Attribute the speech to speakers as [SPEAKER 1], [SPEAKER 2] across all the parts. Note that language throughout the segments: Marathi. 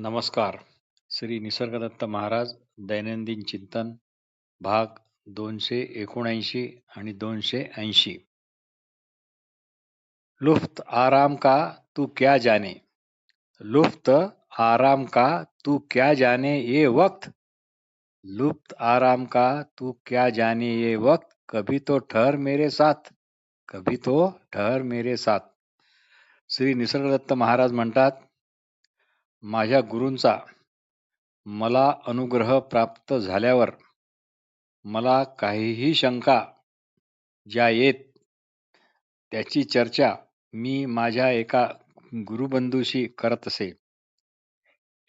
[SPEAKER 1] नमस्कार. श्री निसर्गदत्त महाराज दैनंदिन चिंतन भाग दोनशे एकोणऐंशी आणि दोनशे ऐंशी. लुफ्त आराम का तू क्या जाने? लुफ्त आराम का तू क्या जाने ये वक्त? लुफ्त आराम का तू क्या जाने ये वक्त? कभी तो ठहर मेरे साथ कभी तो ठहर मेरे साथ. श्री निसर्गदत्त महाराज म्हणतात माझ्या गुरूंचा मला अनुग्रह प्राप्त झाल्यावर मला काहीही शंका ज्या येत त्याची चर्चा मी माझ्या एका गुरुबंधूशी करत असे.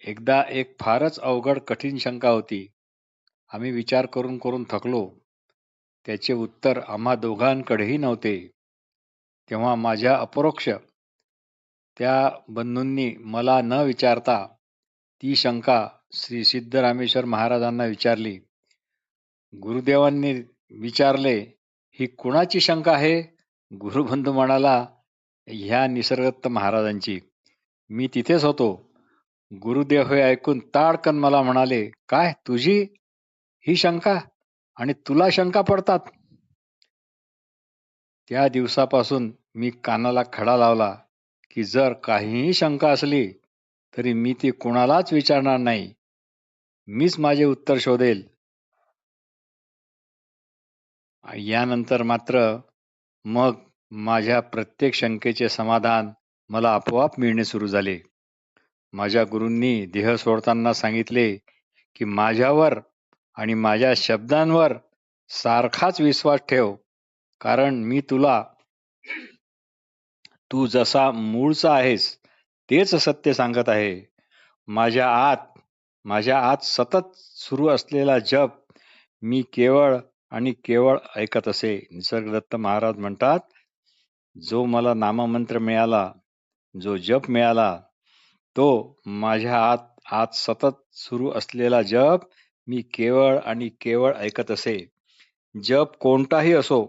[SPEAKER 1] एकदा एक फारच अवघड कठीण शंका होती. आम्ही विचार करून करून थकलो. त्याचे उत्तर आम्हा दोघांकडेही नव्हते. तेव्हा माझ्या अपरोक्ष त्या बंधूंनी मला न विचारता ती शंका श्री सिद्धरामेश्वर महाराजांना विचारली. गुरुदेवांनी विचारले ही कुणाची शंका आहे? गुरुबंधू म्हणाला ह्या निसर्गदत्त महाराजांची. मी तिथेच होतो. गुरुदेव हे ऐकून ताडकन मला म्हणाले काय तुझी? ही शंका? आणि तुला शंका पडतात? त्या दिवसापासून मी कानाला खडा लावला. की जर काहीही शंका असली तरी मी ती कुणालाच विचारणार नाही. मीच माझे उत्तर शोधेल. यानंतर मात्र मग माझ्या प्रत्येक शंकेचे समाधान मला आपोआप मिळणे सुरू झाले. माझ्या गुरूंनी देह सोडताना सांगितले की माझ्यावर आणि माझ्या शब्दांवर सारखाच विश्वास ठेव कारण मी तुला तू जसा मूळचा आहेस तेच सत्य सांगत आहे. माझ्या आत माझ्या आत सतत सुरू असलेला जप मी केवळ आणि केवळ ऐकत असे. निसर्गदत्त महाराज म्हणतात जो मला नाममंत्र मिळाला जो जप मिळाला तो माझ्या आत आत सतत सुरू असलेला जप मी केवळ आणि केवळ ऐकत असे. जप कोणताही असो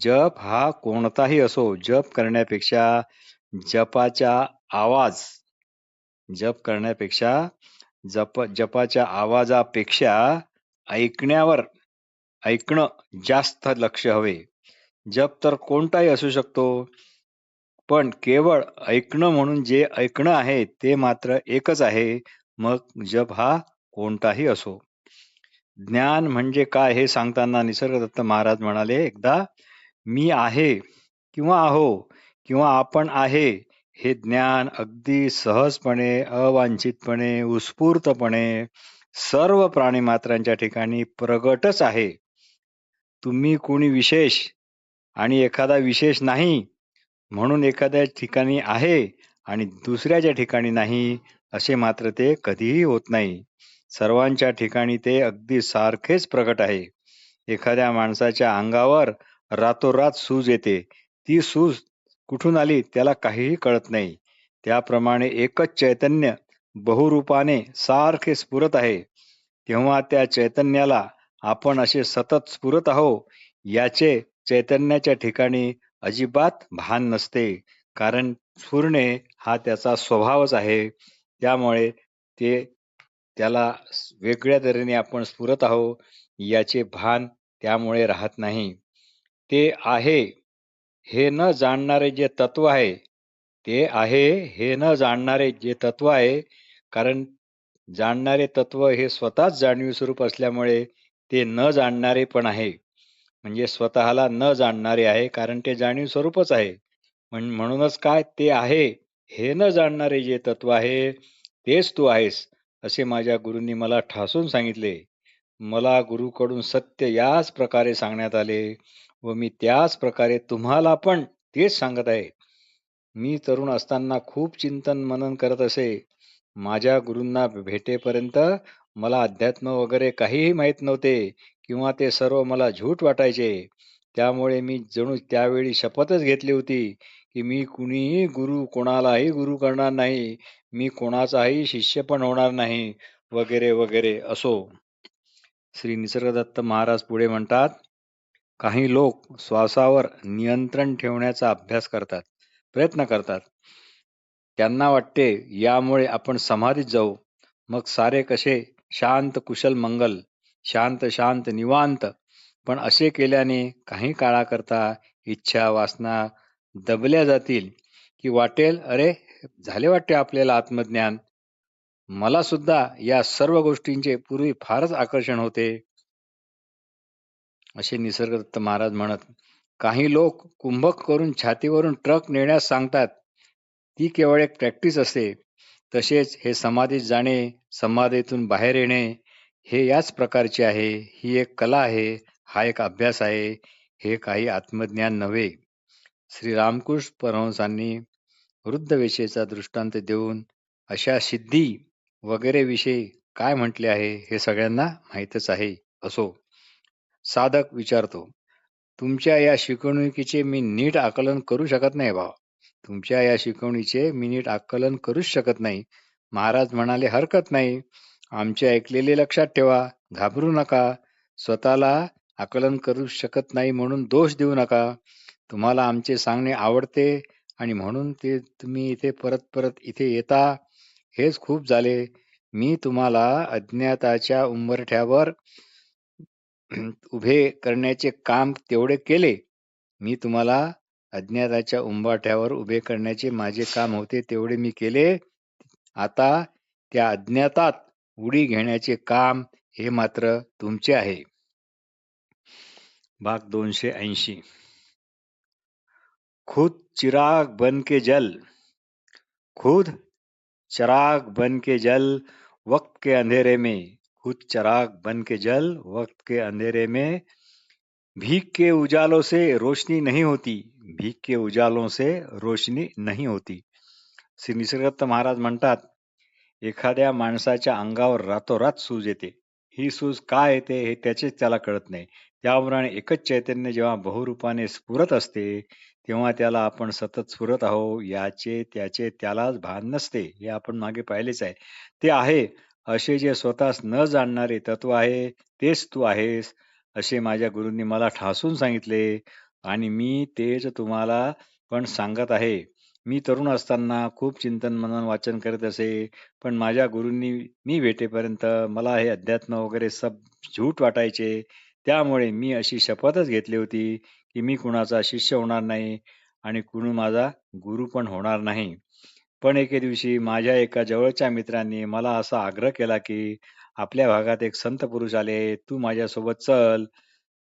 [SPEAKER 1] जप हा कोणताही असो जप करण्यापेक्षा जपाचा आवाज जप करण्यापेक्षा जप जपाच्या आवाजापेक्षा ऐकण्यावर ऐकणं जास्त लक्ष हवे. जप तर कोणताही असू शकतो पण केवळ ऐकणं म्हणून जे ऐकणं आहे ते मात्र एकच आहे मग जप हा कोणताही असो. ज्ञान म्हणजे काय हे सांगताना निसर्गदत्त महाराज म्हणाले एकदा मी आहे किंवा आहो किंवा आपण आहे हे ज्ञान अगदी सहजपणे अवांछितपणे उत्स्फूर्तपणे सर्व प्राणीमात्रांच्या ठिकाणी प्रगटच आहे. तुम्ही कोणी विशेष आणि एखादा विशेष नाही म्हणून एखाद्या ठिकाणी आहे आणि दुसऱ्याच्या ठिकाणी नाही असे मात्र ते कधीही होत नाही. सर्वांच्या ठिकाणी ते अगदी सारखेच प्रगट आहे. एखाद्या माणसाच्या अंगावर रातोरात सूज येते. ती सूज कुठून आली त्याला काहीही कळत नाही. त्याप्रमाणे एकच चैतन्य बहुरूपाने सारखे स्फुरत आहे. तेव्हा त्या चैतन्याला आपण असे सतत स्फुरत आहो याचे चैतन्याच्या ठिकाणी अजिबात भान नसते. कारण स्फुरणे हा त्याचा स्वभावच आहे. त्यामुळे ते त्याला वेगळ्या तऱ्हेने आपण स्फुरत आहो याचे भान त्यामुळे राहत नाही. ते आहे हे न जाणणारे जे तत्व आहे ते आहे हे न जाणणारे जे तत्व आहे कारण जाणणारे तत्व हे स्वतःच जाणीव स्वरूप असल्यामुळे ते न जाणणारे पण आहे. म्हणजे स्वतःला न जाणणारे आहे कारण ते जाणीव स्वरूपच आहे. म्हणूनच काय ते आहे हे न जाणणारे जे तत्व आहे तेच तू आहेस असे माझ्या गुरूंनी मला ठासून सांगितले. मला गुरुकडून सत्य याच प्रकारे सांगण्यात आले. व मी त्याच प्रकारे तुम्हाला पण तेच सांगत आहे. मी तरुण असताना खूप चिंतन मनन करत असे. माझ्या गुरूंना भेटेपर्यंत मला अध्यात्म वगैरे काहीही माहीत नव्हते किंवा ते सर्व मला झूट वाटायचे. त्यामुळे मी जणू त्यावेळी शपथच घेतली होती की मी कुणीही गुरु कोणालाही गुरु करणार नाही. मी कोणाचाही शिष्य पण होणार नाही. वगैरे वगैरे असो. श्री निसर्गदत्त महाराज पुढे म्हणतात काही लोक श्वासावर नियंत्रण ठेवण्याचा अभ्यास करतात प्रयत्न करतात. त्यांना वाटते यामुळे आपण समाधीत जाऊ. मग सारे कसे शांत कुशल मंगल शांत शांत निवांत. पण असे केल्याने काही काळाकरता इच्छा वासना दबल्या जातील की वाटेल अरे झाले वाटते आपल्याला आत्मज्ञान. मला सुद्धा या सर्व गोष्टींचे पूर्वी फारच आकर्षण होते. असे निसर्गदत्त महाराज म्हणत काही लोक कुंभक करून छातीवरून ट्रक नेण्यास सांगतात. ती केवळ एक प्रॅक्टिस असते. तसेच हे समाधीत जाणे समाधीतून बाहेर येणे हे याच प्रकारचे आहे. ही एक कला आहे. हा एक अभ्यास आहे. हे काही आत्मज्ञान नव्हे. श्री रामकृष्ण परमहंसांनी वृद्धवेशेचा दृष्टांत देऊन अशा सिद्धी वगैरे विषयी काय म्हटले आहे हे सगळ्यांना माहीतच आहे. असो. साधक विचारतो तुमच्या या शिकवणुकीचे मी नीट आकलन करू शकत नाही भाव. तुमच्या या शिकवणीचे मी नीट आकलन करूच शकत नाही. महाराज म्हणाले हरकत नाही. आमचे ऐकलेले लक्षात ठेवा. घाबरू नका. स्वतःला आकलन करू शकत नाही म्हणून दोष देऊ नका. तुम्हाला आमचे सांगणे आवडते आणि म्हणून ते तुम्ही इथे परत परत इथे येता. हेच खूप झाले. मी तुम्हाला अज्ञाताच्या उंबरठ्यावर उभे करण्याचे काम तेवढे केले. मी तुम्हाला अज्ञाताच्या उंबाट्यावर उभे करण्याचे माझे काम होते तेवढे मी केले. आता त्या अज्ञातात उडी घेण्याचे काम हे मात्र तुमचे आहे. भाग दोनशे ऐंशी. खुद चिराग बन के जल. खुद चिराग बन के जल वक्त के अंधेरे में. खुद चराग बन के जल वक्त के अंधेरे में। भीख के उजालों से रोशनी नहीं होती भीख के उजालों से रोशनी नहीं होती। श्री निसर्गदत्त महाराज म्हणतात एखाद्या माणसाच्या अंगावर रातोरात सूज येते. ही सूज काय येते हे त्याचेच त्याला कळत नाही. त्याप्रमाणे एकच चैतन्य जेव्हा बहुरूपाने स्फुरत असते तेव्हा त्याला आपण सतत स्फुरत आहो याचे त्याचे त्यालाच भान नसते हे आपण मागे पाहिलेच आहे. ते आहे असे जे स्वतःस न जाणणारे तत्व आहे तेच तू आहेस असे माझ्या गुरूंनी मला ठासून सांगितले. आणि मी तेच तुम्हाला पण सांगत आहे. मी तरुण असताना खूप चिंतन मनन वाचन करत असे पण माझ्या गुरूंनी मी भेटेपर्यंत मला हे अध्यात्म वगैरे सब झूट वाटायचे. त्यामुळे मी अशी शपथच घेतली होती की मी कुणाचा शिष्य होणार नाही आणि कुणी माझा गुरु पण होणार नाही. पण एके दिवशी माझ्या एका जवळच्या मित्रांनी मला असा आग्रह केला की आपल्या भागात एक संत पुरुष आले तू माझ्यासोबत चल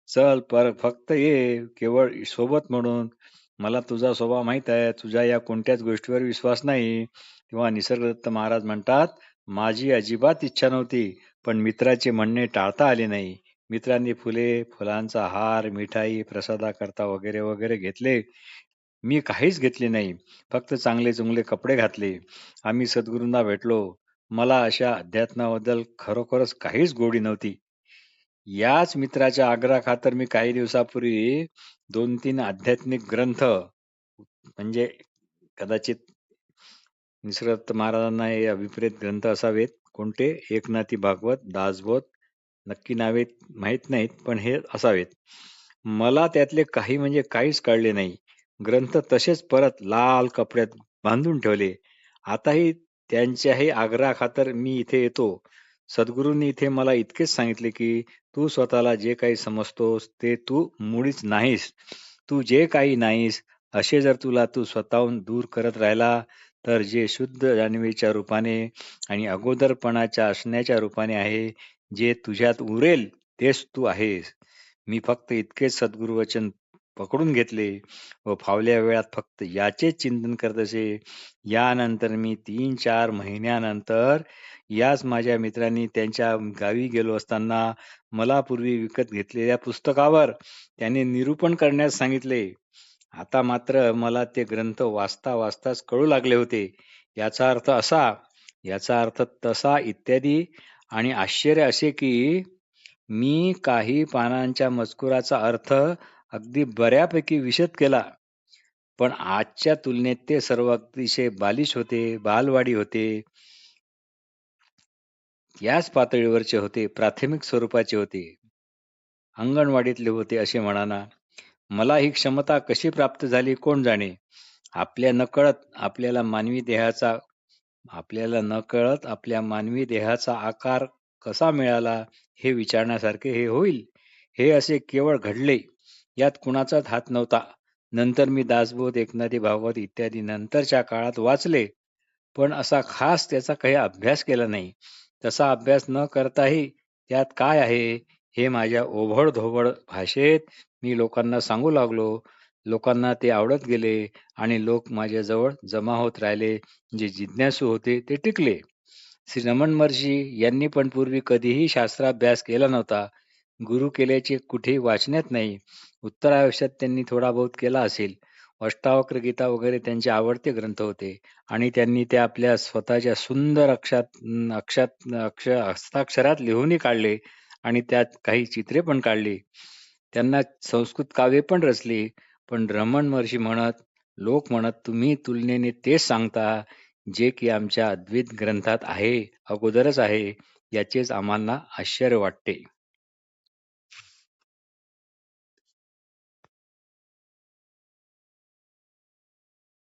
[SPEAKER 1] चल पर फक्त ये केवळ सोबत म्हणून. मला तुझा स्वभाव माहीत आहे तुझ्या या कोणत्याच गोष्टीवर विश्वास नाही. तेव्हा निसर्गदत्त महाराज म्हणतात माझी अजिबात इच्छा नव्हती पण मित्राचे म्हणणे टाळता आले नाही. मित्रांनी फुले फुलांचा हार मिठाई प्रसादाकरता वगैरे वगैरे घेतले. मी काहीच घेतले नाही. फक्त चांगले चुंगले कपडे घातले. आम्ही सद्गुरूंना भेटलो. मला अशा अध्यात्माबद्दल खरोखरच काहीच गोडी नव्हती. याच मित्राच्या आग्रहाखातर मी काही दिवसापूर्वी दोन तीन आध्यात्मिक ग्रंथ म्हणजे कदाचित निसरत महाराजांना हे अभिप्रेत ग्रंथ असावेत. कोणते? एकनाथी भागवत दासबोध. नक्की नावे माहीत नाहीत पण हे असावेत. मला त्यातले काही म्हणजे काहीच कळले नाही. ग्रंथ तसेच परत लाल कपड्यात बांधून ठेवले. आताही त्यांच्याही आग्रहाखातर मी इथे येतो. सद्गुरूंनी इथे मला इतकेच सांगितले की तू स्वतःला जे काही समजतोस ते तू मुळीच नाहीस. तू जे काही नाहीस असे जर तुला तू स्वतःहून दूर करत राहिला तर जे शुद्ध जाणीवेच्या रूपाने आणि अगोदरपणाच्या असण्याच्या रूपाने आहे जे तुझ्यात उरेल तेच तू आहेस. मी फक्त इतकेच सद्गुरुवचन पकडून घेतले. व फावल्या वेळात फक्त याचेच चिंतन करत असे. यानंतर मी तीन चार महिन्यानंतर याच माझ्या मित्रांनी त्यांच्या गावी गेलो असताना मला पूर्वी विकत घेतलेल्या पुस्तकावर त्यांनी निरूपण करण्यास सांगितले. आता मात्र मला ते ग्रंथ वाचता वाचताच कळू लागले होते. याचा अर्थ असा याचा अर्थ तसा इत्यादी आणि आश्चर्य असे की मी काही पानांच्या मजकुराचा अर्थ अगदी बऱ्यापैकी विशद केला. पण आजच्या तुलनेत ते सर्व अतिशय बालिश होते बालवाडी होते. याच पातळीवरचे होते प्राथमिक स्वरूपाचे होते. अंगणवाडीतले होते असे म्हणाना मला ही क्षमता कशी प्राप्त झाली कोण जाणे? आपल्या नकळत आपल्याला मानवी देहाचा आपल्याला नकळत आपल्या मानवी देहाचा आकार कसा मिळाला हे विचारण्यासारखे हे होईल? हे असे केवळ घडले. यात कुणाचाच हात नव्हता. नंतर मी दासबोध एकनाथी भागवत इत्यादी नंतरच्या काळात वाचले पण असा खास त्याचा काही अभ्यास केला नाही. तसा अभ्यास न करताही त्यात काय आहे हे माझ्या ओभळ धोबड भाषेत मी लोकांना सांगू लागलो. लोकांना ते आवडत गेले आणि लोक माझ्याजवळ जमा होत राहिले. जे जिज्ञासू होते ते टिकले. श्री रमण महर्षी यांनी पण पूर्वी कधीही शास्त्राभ्यास केला नव्हता. गुरु केल्याचे कुठेही वाचण्यात नाही. उत्तर आयुष्यात त्यांनी थोडा बहुत केला असेल. अष्टावक्र गीता वगैरे त्यांचे आवडते ग्रंथ होते. आणि त्यांनी ते आपल्या स्वतःच्या सुंदर अक्षात अक्षात अक्ष हस्ताक्षरात लिहूनही काढले आणि त्यात काही चित्रे पण काढली. त्यांना संस्कृत काव्य पण रचली. पण रमण महर्षी म्हणत लोक म्हणत तुम्ही तुलनेने तेच सांगता जे की आमच्या अद्वैत ग्रंथात आहे अगोदरच आहे याचेच आम्हाला आश्चर्य वाटते.